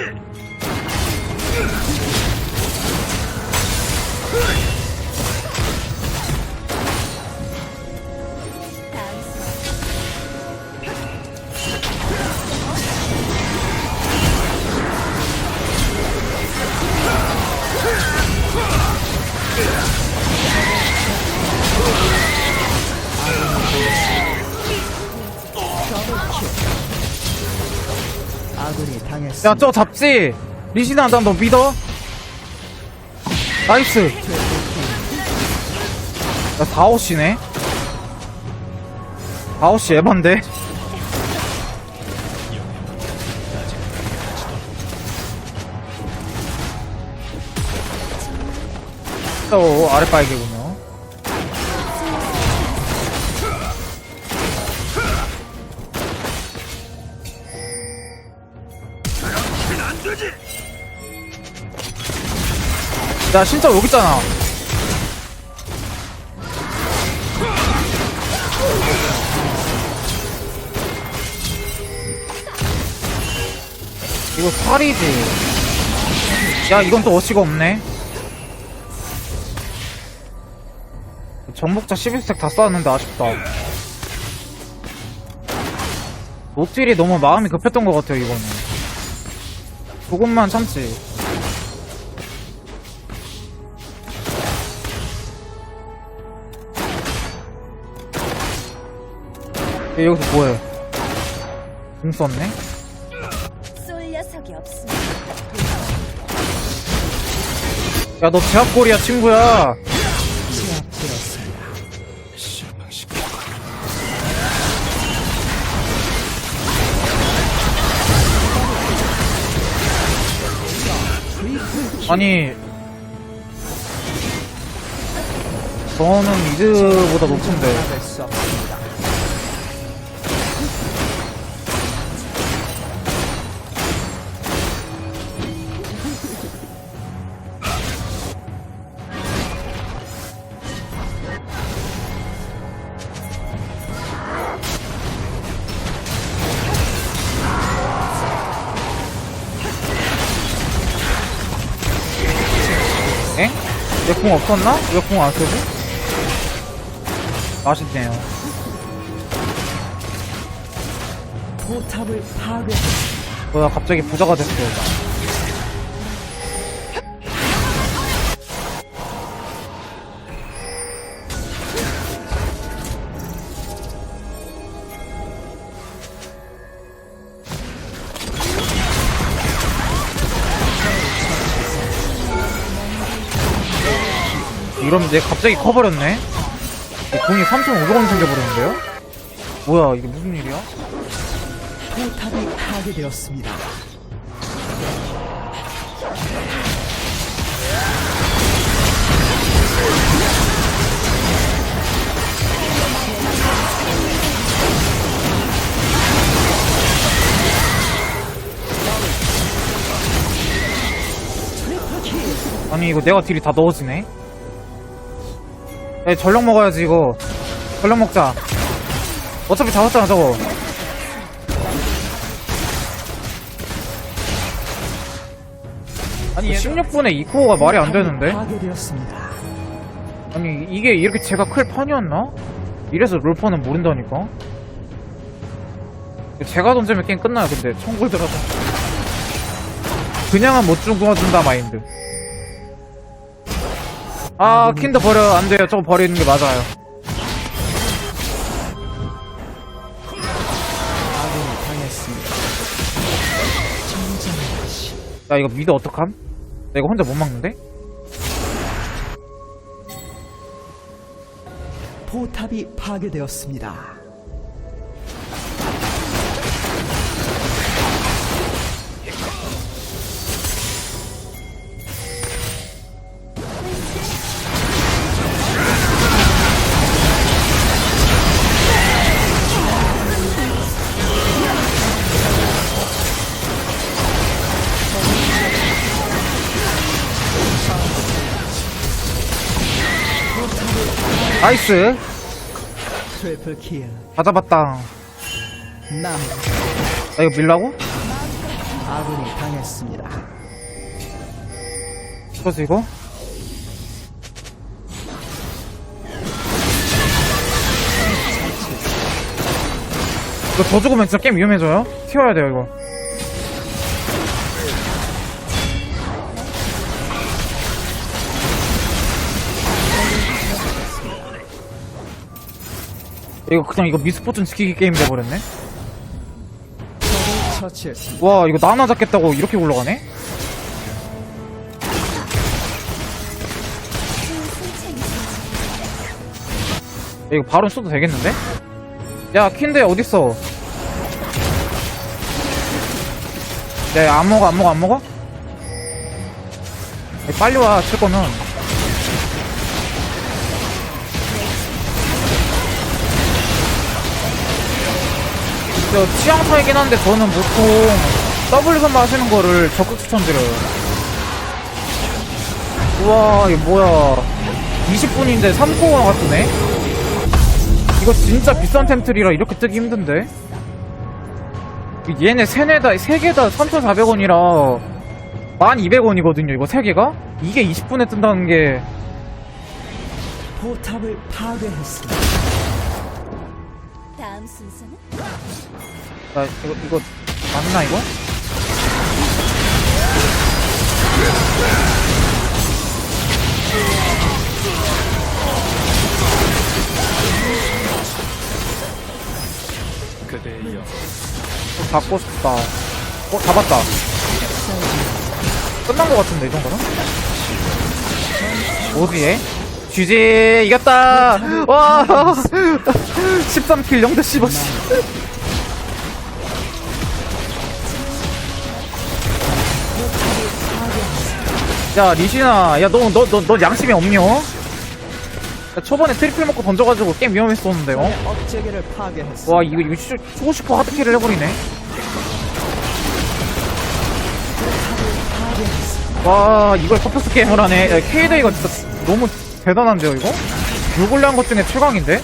it! 야, 저 잡지! 리시나, 난너 믿어? 나이스! 야, 4호씨네? 4호씨 에반데? 또 아랫바이게군요. 야, 진짜 여기 있잖아. 이거 살이지. 야, 이건 또 어시가 없네. 정복자 11스택 다 쌓았는데 아쉽다. 노틸이 너무 마음이 급했던 것 같아요, 이거는. 조금만 참지. 얘 여기서 뭐해? 공 썼네? 쏠 녀석이 없습니다. 야, 너 제압골이야, 친구야. 아니. 저는 미드보다 높은데. 공 없었나? 왜 공 안 쓰지? 맛있네요. 포탑을 파괴. 뭐야, 갑자기 부자가 됐어. 이러면 내가 갑자기 커버렸네? 이 공이 3,500원 생겨버렸는데요? 뭐야, 이게 무슨 일이야? 포탑이 파괴되었습니다. 아니 이거 내가 딜이 다 넣어지네 야 전력 먹어야지 이거. 전력 먹자. 어차피 잡았잖아 저거. 아니 16분에 2코어가 말이 안 되는데. 아니 이게 이렇게 제가 클 판이었나? 이래서 롤퍼는 모른다니까? 제가 던지면 게임 끝나요 근데. 청굴들어서 그냥은 못 죽어준다 마인드 아 킨드 버려 안 돼요 저거 버리는 게 맞아요. 야 이거 미드 어떡함? 나 이거 혼자 못 막는데? 포탑이 파괴되었습니다. 나이스 트리플 킬. 다 잡았다 남. 나 이거 밀라고? 아군이 당했습니다. 그래서 이거? 이거 더 죽으면 진짜 게임 위험해져요? 튀어야 돼요 이거 이거 그냥 이거 미스포츠 지키기 게임 돼버렸네? 와 이거 나 하나 잡겠다고 이렇게 올라가네? 이거 바로 써도 되겠는데? 야 킨데 어딨어 야, 야, 안 먹어 안 먹어 안 먹어? 야, 빨리 와 칠 거면 저 취향 차이긴 한데 저는 보통 선만 하시는 거를 적극 추천드려요 우와 이거 뭐야 20분인데 3코어가 뜨네? 이거 진짜 비싼 템틀이라 이렇게 뜨기 힘든데? 얘네 세네다, 세 개다 3,400원이라 1,200원이거든요, 이거 세 개가? 이게 20분에 뜬다는 게, 포탑을 파괴했습니다. 다음 순서는 나, 이거, 이거, 맞나, 이거? 또 잡고 싶다. 어, 잡았다. 끝난 것 같은데, 이 정도는? 어디에? GG, 이겼다! 와! 13킬 0대 15. 야, 리시나, 야, 너, 너, 너, 너 양심이 없냐? 야, 초반에 트리플 먹고 던져가지고 게임 위험했었는데, 어? 억제기를 파괴했습니다. 와, 이거, 이거 슈, 추고 싶어 하드킬을 해버리네. 와, 이걸 퍼포스 게임을 하네. 야, K데이가 진짜 너무 대단한데요, 이거? 요걸로 한것 중에 최강인데?